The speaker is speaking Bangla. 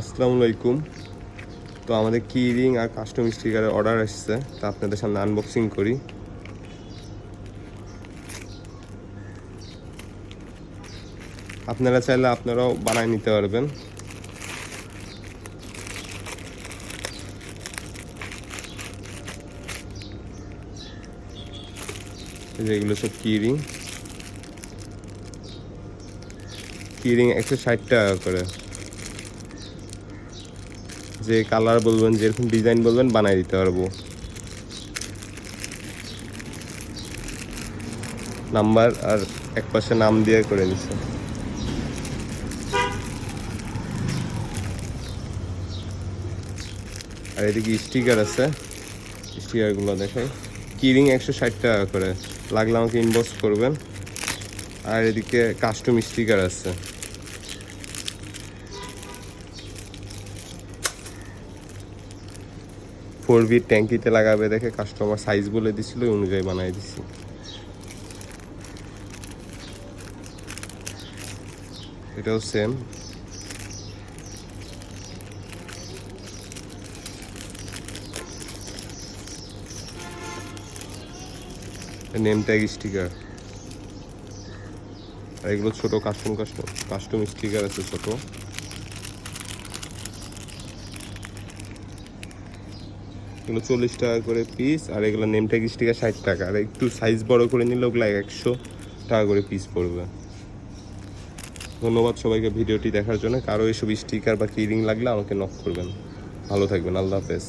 আসসালামু আলাইকুম। তো আমাদের কি রিং আর কাস্টম স্টিকারের অর্ডার আসছে। তা আপনাদের সামনে আনবক্সিং করি। আপনারা চাইলে আপনারাও বানায় নিতে পারবেন। এই যে এগুলো সব কি রিং কি রিং একশো ষাট টাকা করে। যে কালার বলবেন, যেরকম ডিজাইন বলবেন, বানাই দিতে পারব। নাম্বার আর এক পাশে নাম দিয়ে করে নিচ্ছে আর এদিকে স্টিকার আছে, স্টিকারগুলো দেখাই। কিরিং একশো ষাট টাকা করে। লাগলে আমাকে ইনবক্স করবেন। আর এদিকে কাস্টম স্টিকার আছে। ফোর বি ট্যাঙ্কিতে লাগাবে, দেখে কাস্টমার সাইজ বলে দিছিল, ওই অনুযায়ী বানাই দিছি। এটাও সেম নেম ট্যাগ স্টিকার আর এগুলো ছোটো কাস্টম কাস্টম কাস্টম স্টিকার আছে ছোট। এগুলো চল্লিশ টাকা করে পিস আর এগুলো নেম ট্যাগ স্টিকার ষাট টাকা। আর একটু সাইজ বড় করে নিলে ওগুলো একশো টাকা করে পিস পড়বে। ধন্যবাদ সবাইকে ভিডিওটি দেখার জন্য। কারও এসব স্টিকার বা কিরিং লাগলে আমাকে নক করবেন। ভালো থাকবেন। আল্লাহ হাফেজ।